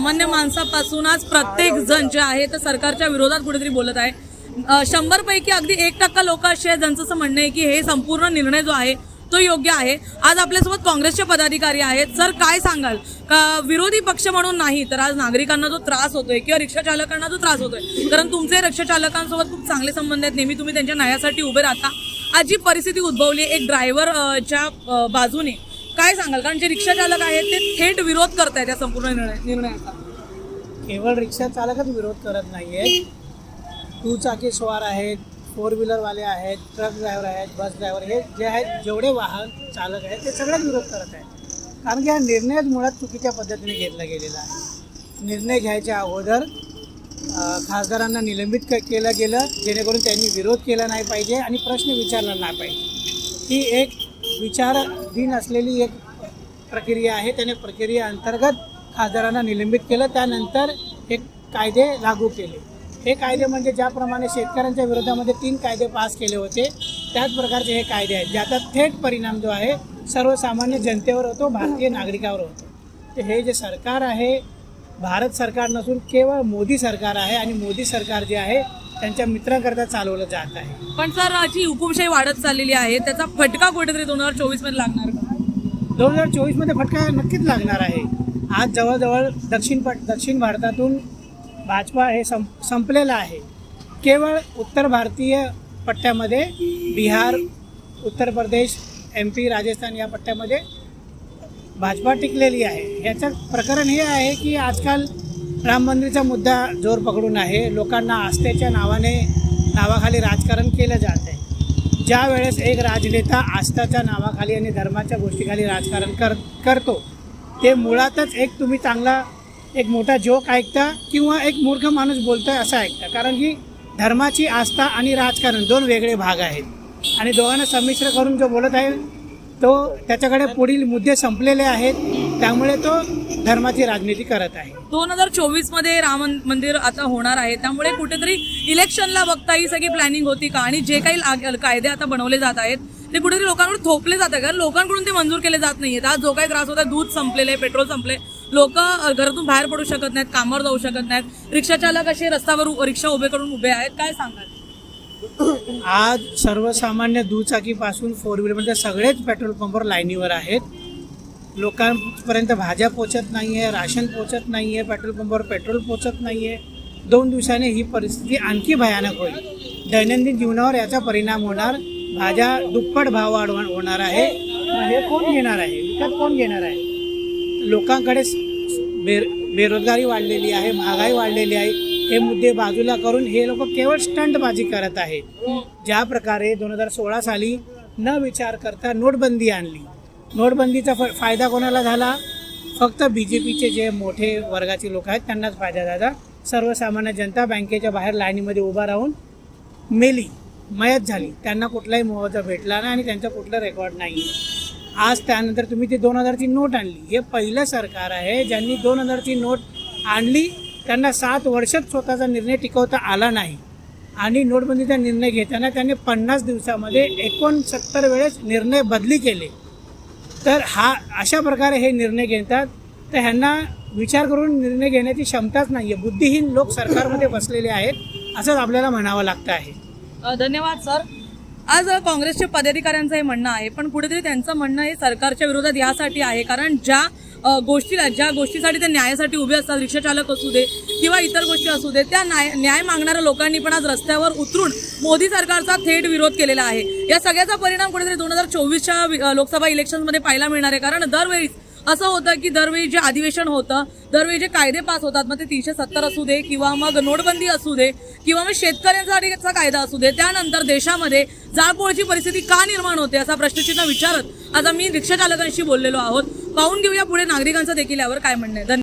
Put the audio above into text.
सामान्य माणसापासून आज प्रत्येक जण जे आहे ते सरकारच्या विरोधात कुठेतरी बोलत आहे. शंभर पैकी अगदी एक टक्का लोक असे आहेत ज्यांचं असं म्हणणं आहे की हे संपूर्ण निर्णय जो आहे तो योग्य आहे. आज आपल्यासोबत काँग्रेसचे पदाधिकारी आहेत. सर काय सांगाल? का विरोधी पक्ष म्हणून नाही तर आज नागरिकांना जो त्रास होतोय किंवा रिक्षा चालकांना जो त्रास होतोय कारण तुमचे रिक्षा चालकांसोबत खूप चांगले संबंध आहेत. नेहमी तुम्ही त्यांच्या न्यायासाठी उभे राहता. आज जी परिस्थिती उद्भवली आहे, एक ड्रायव्हरच्या बाजूने काय सांगाल? कारण जे रिक्षा चालक आहेत ते थेट विरोध करतायत या संपूर्ण निर्णय निर्णयाचा. केवळ रिक्षा चालकच विरोध करत नाही आहेत दुचाकी स्वार आहेत फोर व्हीलरवाले आहेत ट्रक ड्रायव्हर आहेत बस ड्रायव्हर हे जे आहेत जेवढे वाहन चालक आहेत ते सगळ्यात विरोध करत आहेत. कारण की हा निर्णयच मुळात चुकीच्या पद्धतीने घेतला गेलेला आहे. निर्णय घ्यायच्या अगोदर अ, खासदारांना निलंबित क केलं गेलं जेणेकरून त्यांनी विरोध केला नाही पाहिजे आणि प्रश्न विचारला नाही पाहिजे. ही एक विचार विचारधीन असलेली एक प्रक्रिया आहे. त्याने प्रक्रिया अंतर्गत खासदारांना निलंबित केलं. त्यानंतर एक कायदे लागू केले. हे कायदे म्हणजे ज्याप्रमाणे शेतकऱ्यांच्या विरोधामध्ये तीन कायदे पास केले होते त्याच प्रकारचे हे कायदे आहेत. ज्याचा थेट परिणाम जो आहे सर्वसामान्य जनतेवर होतो भारतीय नागरिकावर होतो. तर हे जे सरकार आहे भारत सरकार नसून केवळ मोदी सरकार आहे आणि मोदी सरकार जे आहे त्यांच्या मित्रांकरता चालवलं जात आहे. पण सर जी हुकुमशाही वाढत चाललेली आहे त्याचा फटका कुठेतरी दोन हजार चोवीसमध्ये लागणार का? दोन हजार चोवीसमध्ये फटका नक्कीच लागणार आहे. आज जवळजवळ दक्षिण पट दक्षिण भारतातून भाजपा हे सं संपलेलं आहे. केवळ उत्तर भारतीय पट्ट्यामध्ये बिहार उत्तर प्रदेश एम पी राजस्थान या पट्ट्यामध्ये भाजपा टिकलेली आहे. ह्याचं प्रकरण हे आहे की आजकाल राम मंदिरचा मुद्दा जोर पकडून आहे. लोकांना आस्थेच्या नावाने नावाखाली राजकारण केलं जात आहे. ज्या वेळेस एक राजनेता आस्थाच्या नावाखाली आणि धर्माच्या गोष्टीखाली राजकारण कर करतो ते मुळातच एक तुम्ही चांगला एक मोठा जोक ऐकता किंवा एक मूर्ख माणूस बोलतोय असं ऐकता. कारण की धर्माची आस्था आणि राजकारण दोन वेगळे भाग आहेत. आणि दोघांना संमिश्र करून जो बोलत आहे तो त्याच्याकडे पुढील मुद्दे संपलेले आहेत. त्यामुळे तो धर्माची राजनीती करत आहे. दोन हजार चोवीसमध्ये राम मंदिर आता होणार आहे. त्यामुळे कुठेतरी इलेक्शनला बघता ही सगळी प्लॅनिंग होती का? आणि जे काही कायदे आता बनवले जात आहेत ते कुठेतरी लोकांवर थोपले जात आहे कारण लोकांकडून ते मंजूर केले जात नाहीयेत. आज जो काही त्रास होता दूध संपलेले पेट्रोल संपले. लोक घरातून बाहेर पडू शकत नाहीत कामावर जाऊ शकत नाहीत. रिक्षा चालक असे रस्त्यावर रिक्षा उभे करून उभे आहेत. काय सांगाल? आज सर्वसामान्य दुचाकीपासून फोर व्हीलरमध्ये सगळेच पेट्रोल पंपवर लाईनीवर आहेत. लोकांपर्यंत भाज्या पोचत नाही आहे राशन पोचत नाही आहे पेट्रोल पंपावर पेट्रोल पोचत नाही आहे दोन दिवसाने ही परिस्थिती आणखी भयानक होईल. दैनंदिन जीवनावर याचा परिणाम होणार. भाज्या दुप्पट भाव वाढवण होणार आहे. हे कोण घेणार आहे? विकत कोण घेणार आहे? लोकांकडे बेर बेरोजगारी वाढलेली आहे महागाई वाढलेली आहे. हे मुद्दे बाजूला करून हे लोक केवळ स्टंटबाजी करत आहेत. ज्या प्रकारे दोन हजार सोळा साली न विचार करता नोटबंदी आणली. नोटबंदीचा फ फायदा कोणाला झाला? फक्त बी जे पीचे जे मोठे वर्गाचे लोक आहेत त्यांनाच फायदा झाला. सर्वसामान्य जनता बँकेच्या बाहेर लाईनीमध्ये उभा राहून मेली मयत झाली. त्यांना कुठलाही मुआवजा भेटला नाही आणि त्यांचं कुठलं रेकॉर्ड नाही. आज त्यानंतर तुम्ही ती दोन हजारची नोट आणली. हे पहिलं सरकार आहे ज्यांनी दोन हजारची नोट आणली त्यांना सात वर्षात स्वतःचा निर्णय टिकवता आला नाही. आणि नोटबंदीचा निर्णय घेताना त्यांनी पन्नास दिवसामध्ये एकोणसत्तर वेळेस निर्णय बदली केले. तर हा अशा प्रकारे हे निर्णय घेतात. तर ह्यांना विचार करून निर्णय घेण्याची क्षमताच नाही आहे बुद्धिहीन लोक सरकारमध्ये बसलेले आहेत असंच आपल्याला म्हणावं लागतं आहे. धन्यवाद सर. आज काँग्रेसच्या पदाधिकाऱ्यांचं हे म्हणणं आहे पण कुठेतरी त्यांचं म्हणणं हे सरकारच्या विरोधात यासाठी आहे कारण ज्या गोष्टीला ज्या गोष्टीसाठी ते न्यायासाठी उभे असतात रिक्षाचालक असू दे किंवा इतर गोष्टी असू दे त्या न्याय न्याय मागणाऱ्या लोकांनी पण आज रस्त्यावर उतरून मोदी सरकारचा थेट विरोध केलेला आहे. या सगळ्याचा परिणाम कुठेतरी दोन हजार चोवीसच्या लोकसभा इलेक्शनमध्ये पाहायला मिळणार आहे. कारण दरवेळी असं होतं की दरवेळी जे अधिवेशन होतं दरवेळी जे कायदे पास होतात मग ते तीनशे सत्तर असू दे किंवा मग नोटबंदी असू दे किंवा मग शेतकऱ्यांसाठीचा कायदा असू दे त्यानंतर देशामध्ये जाळपोळची परिस्थिती का निर्माण होते असा प्रश्नचिन्ह विचारत आता मी रिक्षाचालकांशी बोललेलो आहोत. पाहून घेऊया पुढे नागरिकांचं देखील यावर काय म्हणणं आहे.